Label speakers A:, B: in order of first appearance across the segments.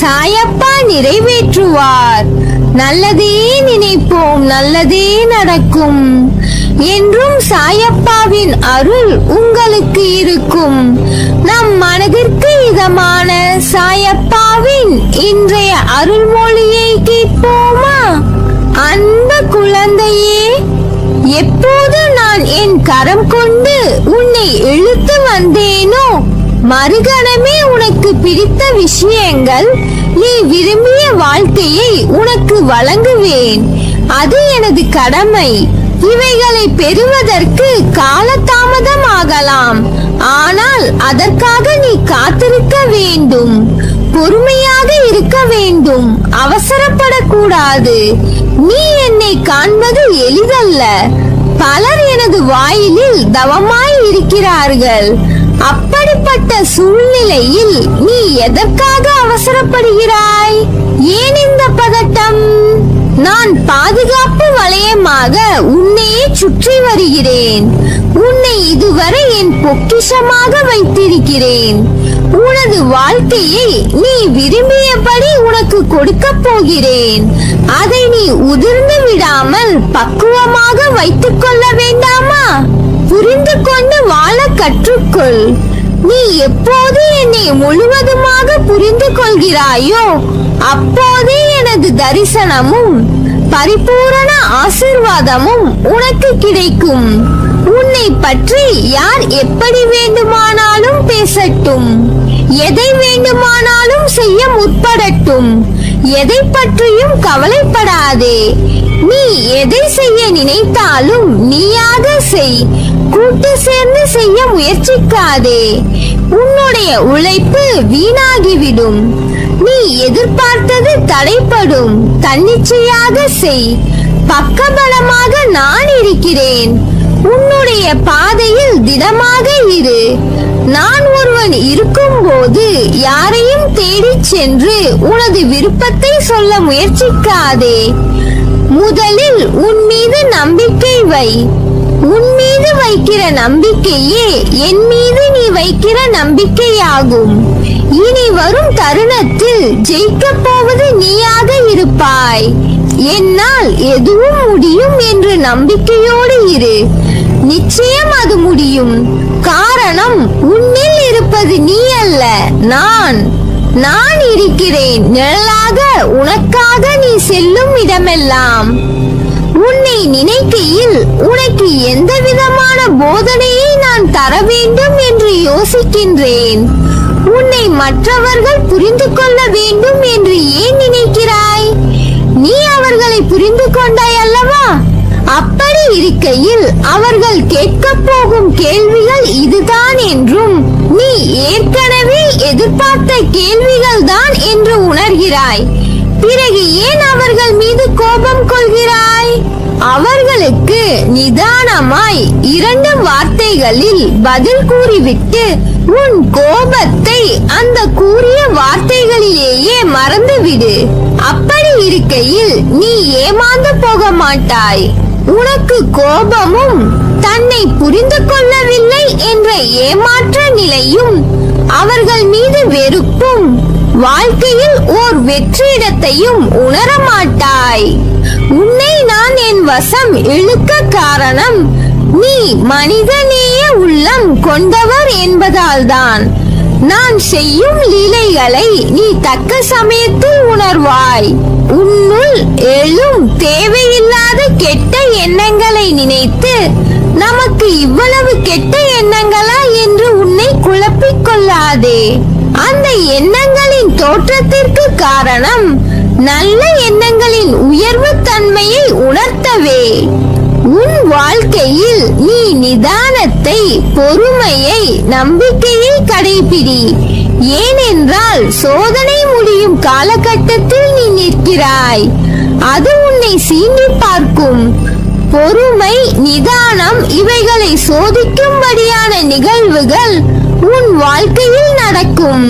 A: சாயப்பா நிறைவேற்றுவார். நல்லதே நினைப்போம் நல்லதே நடக்கும். என்றும் சாயப்பாவின் அருள் உங்களுக்கு இருக்கும். நம் மனதிற்கு இதமான சாயப்பாவின் இன்றைய அருள்மொழியை கேட்போமா? அந்த குழந்தையே எப்போது நான் என் கரம் கொண்டு உன்னை இழுத்து வந்தேனோ மறுகணமே உனக்கு பிடித்த விஷயங்கள் நீ விரும்பிய வாழ்க்கையை உனக்கு வழங்குவேன். அது எனது கடமை. இவைகளை பெறுவதற்கு காலதாமதம் ஆகலாம் ஆனால் அதற்காக நீ காத்திருக்க வேண்டும். பொறுமையாக இருக்க வேண்டும். அவசரப்படக்கூடாது. நீ என்னை காண்பது எளிதல்ல. பலர் எனது வாயிலில் தவமாய் இருக்கிறார்கள். அப்படிப்பட்ட சூழ்நிலையில் நீ எதற்காக அவசரப்படுகிறாய்? ஏன் இந்த பதட்டம்? நான் பாதுகாப்பு வளையமாக உன்னையே சுற்றி வருகிறேன். உன்னை இதுவரை என் பொக்கிஷமாக வைத்திருக்கிறேன். உனது வாழ்க்கையை நீ விரும்பியபடி உனக்கு கொடுக்க போகிறேன். அதை நீ உதிர்ந்து விடாமல் பக்குவமாக வைத்துக் கொள்ள வேண்டாமா? புரிந்து கொண்டு வாழ கற்றுக்கொள். நீ எப்போது என்னை முழுவதுமாக புரிந்து கொள்கிறாயோ அப்போதே எனது தரிசனமும் பரிபூரண ஆசிர்வாதமும் உனக்கு கிடைக்கும். உன்னை பற்றி யார் எப்படி வேண்டுமானாலும் பேசட்டும். எதை வேண்டுமானாலும் செய்ய முற்படட்டும். எதை பற்றியும் கவலைப்படாதே. நீ எதை செய்ய நினைத்தாலும் நீயாக செய். கூட்டு சேர்ந்து செய்ய முயற்சிக்காதே. உன்னுடைய உழைப்பு வீணாகிவிடும். நீ எதிர்பார்த்தது தடைப்படும் தன்னிச்சையாக செய். பக்கபலமாக நான் இருக்கிறேன். உன்னுடைய பாதையில் திடமாக இரு. நான் ஒருவன் இருக்கும்போது யாரையும் தேடிச் சென்று உனது விருப்பத்தை சொல்ல முயற்சிக்காதே. முதலில் உன் மீது நம்பிக்கை வை. உன் மீது வைக்கிற நம்பிக்கையே என் மீது நீ வைக்கிற நம்பிக்கையாகும். இனி வரும் தருணத்தில் ஜெயிக்கப் போவது நீயாக இருப்பாய். என்னால் எதுவும் முடியும் என்று நம்பிக்கையோடு இரு. நிச்சயம் அது முடியும். காரணம் உன்னில் இருப்பது நீ அல்ல நான். நான் இருக்கிறேன். நிழலாக உனக்காக நீ செல்லும் இடமெல்லாம். உன்னை நினைக்கையில் உனக்கு எந்த விதமான போதனையை நான் தர வேண்டும் என்று யோசிக்கின்றேன். உன்னை மற்றவர்கள் புரிந்து கொள்ள வேண்டும் என்று ஏன் நினைக்கிறாய்? நீ அவர்களை புரிந்து கொண்டாய் அல்லவா? அப்படி இருக்கையில் அவர்கள் கேட்கப் போகும் கேள்விகள் இதுதான் என்றும் நீ ஏற்கனவே எதிர்பார்த்த கேள்விகள் தான் என்று உணர்கிறாய். பிறகு ஏன் அவர்கள் மீது கோபம் கொள்கிறாய்? அவர்களுக்கு நிதானமாய் இரண்டு வார்த்தைகளில் பதில் கூறிவிட்டு உன் கோபத்தை அந்த கூறிய வார்த்தைகளிலேயே மறந்துவிடு. அப்படி இருக்கையில் நீ ஏமாந்து போக மாட்டாய். உனக்கு கோபமும் தன்னை புரிந்து கொள்ளவில்லை என்ற ஏமாற்ற நிலையும் அவர்கள் மீது வெறுப்பும் வாழ்க்கையில் ஓர் வெற்றிடத்தையும் உணரமாட்டாய். உன்னை நான் என் வசம் இழுக்க காரணம் நீ மனிதநேய உள்ளம் கொண்டவர் என்பதால்தான். நான் செய்யும் லீலைகளை நீ தக்க சமயத்தில் உணர்வாய். உன்னுள் எழும் தேவையில்லாத கெட்ட எண்ணங்களை நினைத்து நமக்கு இவ்வளவு கெட்ட எண்ணங்களா? என்று உன்னை குழப்பிக் கொள்ளாதே. அந்த எண்ணங்கள் தோற்றத்திற்கு காரணம் நல்ல எண்ணங்களின் உயர்வு தன்மையை உணர்த்தவே. உன் வாழ்க்கையில் நீ நிதானத்தை பொறுமையை நம்பிக்கையை கடைபிடி ஏனென்றால் சோதனை முடியும் காலகட்டத்தில் நீ நிற்கிறாய். அது உன்னை சீண்டி பார்க்கும். பொறுமை நிதானம் இவைகளை சோதிக்கும்படியான நிகழ்வுகள் உன் வாழ்க்கையில் நடக்கும்.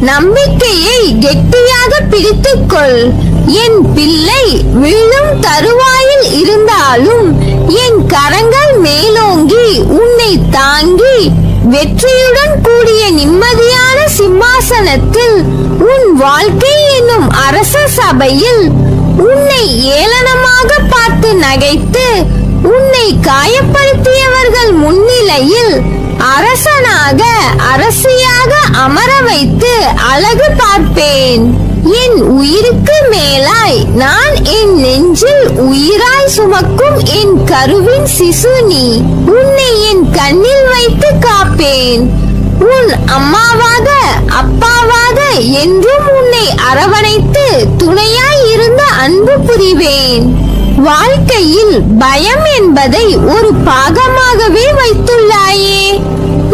A: நம்பிக்கையை கெட்டியாக பிடித்துக்கொள். என் பிள்ளை விழும் தருவாயில் இருந்தாலும் என் கரங்கள் மேலோங்கி உன்னை தாங்கி வெற்றியுடன் கூடிய நிம்மதியான சிம்மாசனத்தில் உன் வாழ்க்கை என்னும் அரச சபையில் உன்னை ஏளனமாக பார்த்து நகைத்து உன்னை காயப்படுத்தியவர்கள் முன்னிலையில் அரசனாக அரசியாக அமர வைத்து அழகு பார்ப்பேன். என் உயிருக்கு மேலாய் நான் என் நெஞ்சில் உயிராய் சுமக்கும் என் கருவின் சிசு நீ. உன்னை என் கண்ணில் வைத்து காப்பேன். உன் அம்மாவாக அப்பாவாக என்றும் உன்னை அரவணைத்து வாழ்க்கையில் பயம் என்பதை ஒரு பாகமாகவே வைத்துள்ளாயே.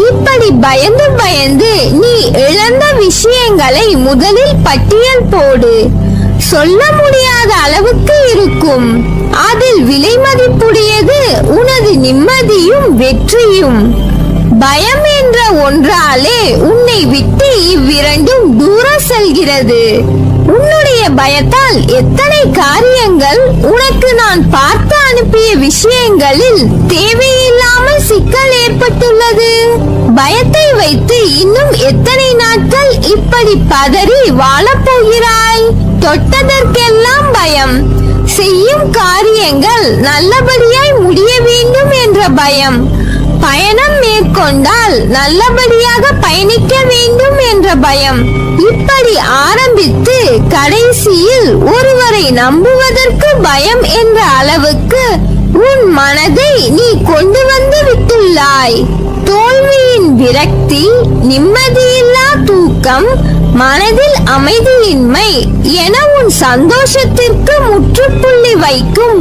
A: இப்படி பயந்து பயந்து நீ இழந்த விஷயங்களை முதலில் பட்டியல் போடு. சொல்ல முடியாத அளவுக்கு இருக்கும். அதில் விலை மதிப்புடையது உனது நிம்மதியும் வெற்றியும். பயம் என்ற ஒன்றாலே உன்னை விட்டு இவ்விரண்டும் தூரம் செல்கிறது. உன்னுடைய பயத்தால் எத்தனை காரியங்கள் உனக்கு நான் பார்த்து அனுப்பிய விஷயங்களில் தேவையில்லாமல் சிக்கல் ஏற்பட்டுள்ளது? பயத்தை வைத்து இன்னும் எத்தனை நாட்கள் இப்படி பதறி வாழப்போகிறாய் தொட்டதற்கெல்லாம் பயம். செய்யும் காரியங்கள் நல்லபடியாய் முடிய வேண்டும் என்ற பயம். பயணம் மேற்கொண்டால் நல்லபடியாக பயணிக்க வேண்டும் என்ற பயம். இப்படி ஆரம்பித்து கடைசியில் ஒருவரை நம்புவதற்கு பயம் என்ற அளவுக்கு உன் மனதை நீ கொண்டு வந்து விட்டுள்ளாய். தோல்வியின் விரக்தி நிம்மதியில்லா தூக்கம் மனதில் அமைதியின்மை என உன் சந்தோஷத்திற்கு முற்றுப்புள்ளி வைக்கும்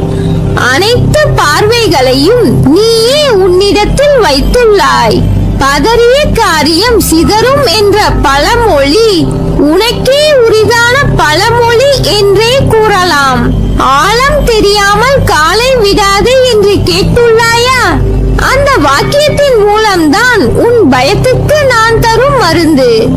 A: அனைத்து பார்வைகளையும் நீயே உன்னிடத்தில் வைத்துள்ளாய். பதறிய காரியம் சிதறும் என்ற பழமொழி உனக்கே உரிதான பழமொழி என்றே கூறலாம். ஆழம் தெரியாமல் காலை விடாதே என்று கேட்டுள்ளாயா? அந்த வாக்கியத்தின் மூலம்தான் உன் பயத்துக்கு நான் தரும் மருந்து.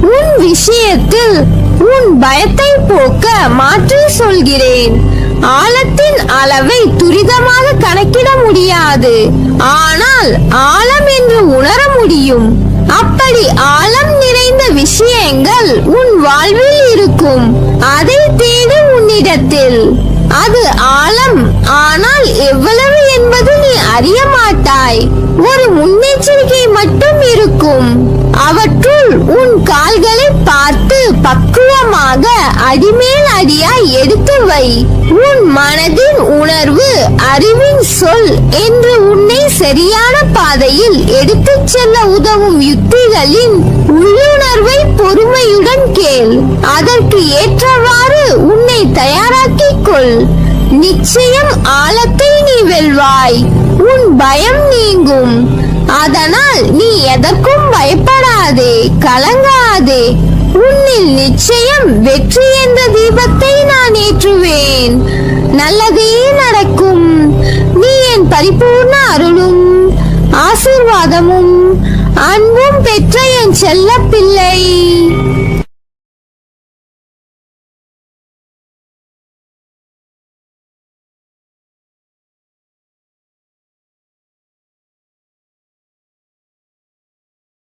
A: உன் விஷயத்தில் உன் பயத்தை போக்க மாற்றி சொல்கிறேன். ஆழத்தின் அளவை துரிதமாக கணக்கிட முடியாது. ஆனால் ஆழம் என்று உணர முடியும். அப்படி ஆழம் நிறைந்த விஷயங்கள் உன் வாழ்வில் இருக்கும். அதை தேடி உன்னிடத்தில். அது ஆழம். ஆனால் எவ்வளவு என்பது நீ அறிய மாட்டாய். ஒரு முன்னே மட்டும் இருக்கும். அவற்றுள் உன் கால்களை பார்த்து பக்குவமாக அடிமேல் அடியாய் எடுத்து வை. உன் மனதின் உணர்வு அறிவின் சொல் என்று உன்னை சரியான பாதையில் எடுத்துச் செல்ல உதவும் யுக்திகளின் உள்ளுணர்வை பொறுமையுடன் கேள். அதற்கு ஏற்றவாறு உன்னை தயாராக்கிக் கொள். நிச்சயம் ஆழத்தை நீ வெல்வாய். உன் பயம் நீங்கும். அதனால் நீ எதற்கும் பயப்படாதே கலங்காதே. உன்னில் நிச்சயம் வெற்றி என்ற தீபத்தை நான் ஏற்றுவேன். நல்லதே நடக்கும். நீ என் பரிபூர்ண அருளும் ஆசீர்வாதமும் அன்பும் பெற்ற என் செல்ல பிள்ளை